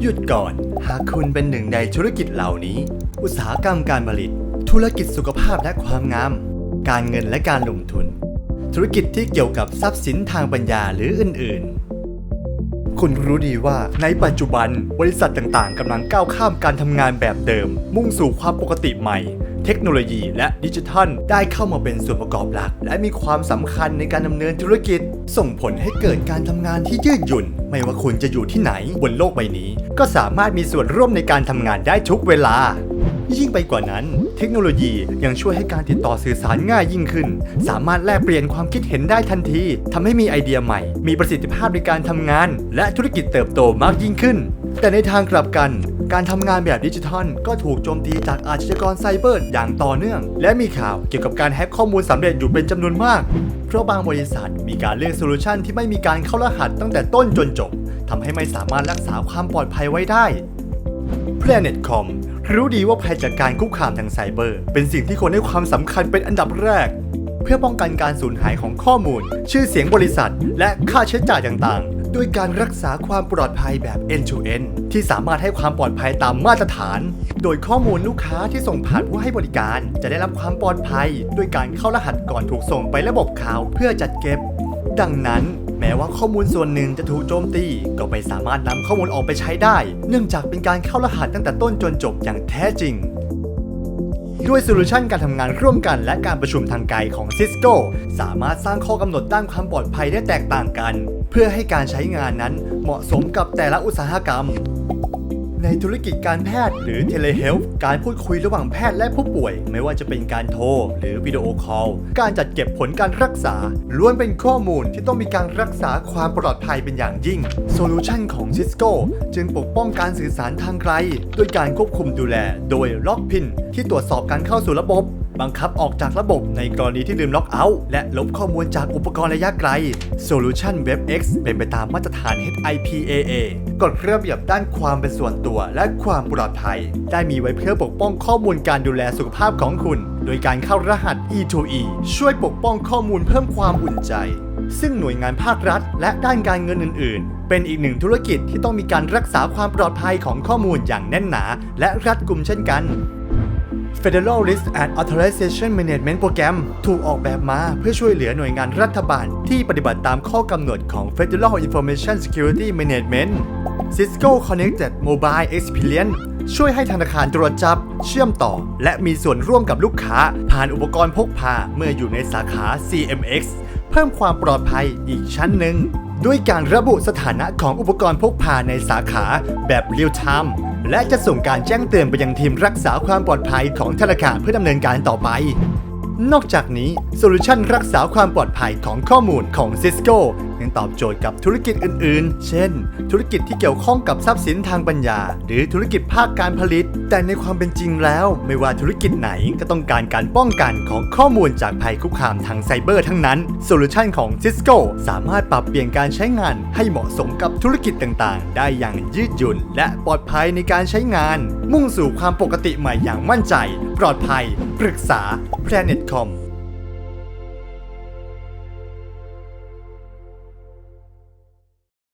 หยุดก่อน หากคุณเป็นหนึ่งในธุรกิจเหล่านี้ อุตสาหกรรมการผลิต ธุรกิจสุขภาพและความงาม การเงินและการลงทุน ธุรกิจที่เกี่ยวกับทรัพย์สินทางปัญญาหรืออื่น ๆ คุณรู้ดีว่าในปัจจุบันบริษัทต่างๆกำลังก้าวข้ามการทำงานแบบเดิม มุ่งสู่ความปกติใหม่ เทคโนโลยีและดิจิทัล ได้เข้ามาเป็นส่วนประกอบหลัก และมีความสำคัญในการดำเนินธุรกิจ ส่งผลให้เกิดการทำงานที่ยืดหยุ่น ไม่ว่าคุณจะอยู่ที่ไหนบนโลกใบนี้ ก็สามารถมีส่วนร่วมในการทำงานได้ทุกเวลา ยิ่งไปกว่านั้น เทคโนโลยียังช่วยให้การติดต่อสื่อสารง่ายยิ่งขึ้น สามารถแลกเปลี่ยนความคิดเห็นได้ทันทีทำให้มีไอเดียใหม่ มีประสิทธิภาพในการทำงาน และธุรกิจเติบโตมากยิ่งขึ้น แต่ในทางกลับกัน การทำงานแบบดิจิทัล ก็ถูกโจมตีจากอาชญากรไซเบอร์อย่างต่อเนื่อง และมีข่าวเกี่ยวกับการแฮ็กข้อมูลสำเร็จอยู่เป็นจำนวนมาก เพราะบางบริษัทมีการเลือกโซลูชันที่ไม่มีการเข้ารหัสตั้งแต่ต้นจนจบทำให้ไม่สามารถรักษาความปลอดภัยไว้ได้ Planet.com รู้ดีว่าภัยจากการคุกคามทางไซเบอร์ เป็นสิ่งที่ควรให้ความสำคัญเป็นอันดับแรก เพื่อป้องกันการสูญหายของข้อมูล ชื่อเสียงบริษัท และค่าใช้จ่ายต่างๆ ด้วยการรักษาความปลอดภัยแบบ end-to-end ที่สามารถให้ความปลอดภัยตามมาตรฐาน โดยข้อมูลลูกค้าที่ส่งผ่านผู้ให้บริการ จะได้รับความปลอดภัย ด้วยการเข้ารหัสก่อนถูกส่งไประบบข่าวเพื่อจัดเก็บ ดังนั้น ม้ว่าข้อมูลส่วนหนึ่งจะถูกโจมตี ก็ไม่สามารถนำข้อมูลออกไปใช้ได้ เนื่องจากเป็นการเข้ารหัสตั้งแต่ต้นจนจบอย่างแท้จริงด้วยโซลูชันการทำงานร่วมกันและการประชุมทางไกลของ Cisco สามารถสร้างข้อกำหนดด้านความปลอดภัยได้แตกต่างกัน เพื่อให้การใช้งานนั้นเหมาะสมกับแต่ละอุตสาหกรรม ในธุรกิจการแพทย์หรือ telehealth การพูดคุยระหว่างแพทย์และผู้ป่วย ไม่ว่าจะเป็นการโทร หรือวิดีโอคอล การจัดเก็บผลการรักษา ล้วนเป็นข้อมูลที่ต้องมีการรักษาความปลอดภัยเป็นอย่างยิ่งโซลูชันของ Cisco จึงปกป้องการสื่อสารทางไกล ด้วยการควบคุมดูแล โดยล็อกพินที่ตรวจสอบการเข้าสู่ระบบ บังคับออกจากระบบในกรณีที่ลืมล็อกเอาท์และลบข้อมูลจากอุปกรณ์ระยะไกล Solution WebX เป็นไปตามมาตรฐาน HIPAA กฎระเบียบด้านความเป็นส่วนตัวและความปลอดภัย ได้มีไว้เพื่อปกป้องข้อมูลการดูแลสุขภาพของคุณ โดยการเข้ารหัส E2E ช่วยปกป้องข้อมูลเพิ่มความอุ่นใจ ซึ่งหน่วยงานภาครัฐ และด้านการเงินอื่น ๆ เป็นอีกหนึ่งธุรกิจที่ต้องมีการรักษาความปลอดภัยของข้อมูลอย่างแน่นหนา และรัดกุมเช่นกัน Federal Risk and Authorization Management Program ถูกออกแบบมาเพื่อช่วยเหลือหน่วยงานรัฐบาล ที่ปฏิบัติตามข้อกำหนดของ Federal Information Security Management Cisco Connected Mobile Experience ช่วยให้ธนาคารตรวจจับ เชื่อมต่อ และมีส่วนร่วมกับลูกค้า ผ่านอุปกรณ์พกพาเมื่ออยู่ในสาขา CMX เพิ่มความปลอดภัยอีกชั้นหนึ่ง ด้วยการระบุสถานะของอุปกรณ์พกพาในสาขาแบบ real time และจะส่งการแจ้งเตือนไปยังทีมรักษาความปลอดภัยของธนาคารเพื่อดำเนินการต่อไป นอกจากนี้โซลูชันรักษาความปลอดภัยของข้อมูลของ Cisco ยังตอบโจทย์กับธุรกิจอื่นๆ เช่น ธุรกิจที่เกี่ยวข้องกับทรัพย์สินทางปัญญา หรือธุรกิจภาคการผลิต แต่ในความเป็นจริงแล้ว ไม่ว่าธุรกิจไหนก็ต้องการการป้องกันของข้อมูลจากภัยคุกคามทางไซเบอร์ทั้งนั้นโซลูชันของ Cisco สามารถปรับเปลี่ยนการใช้งานให้เหมาะสมกับธุรกิจต่างๆ ได้อย่างยืดหยุ่น และปลอดภัยในการใช้งาน มุ่งสู่ความปกติใหม่อย่างมั่นใจ ปลอดภัย ปรึกษา Planet.com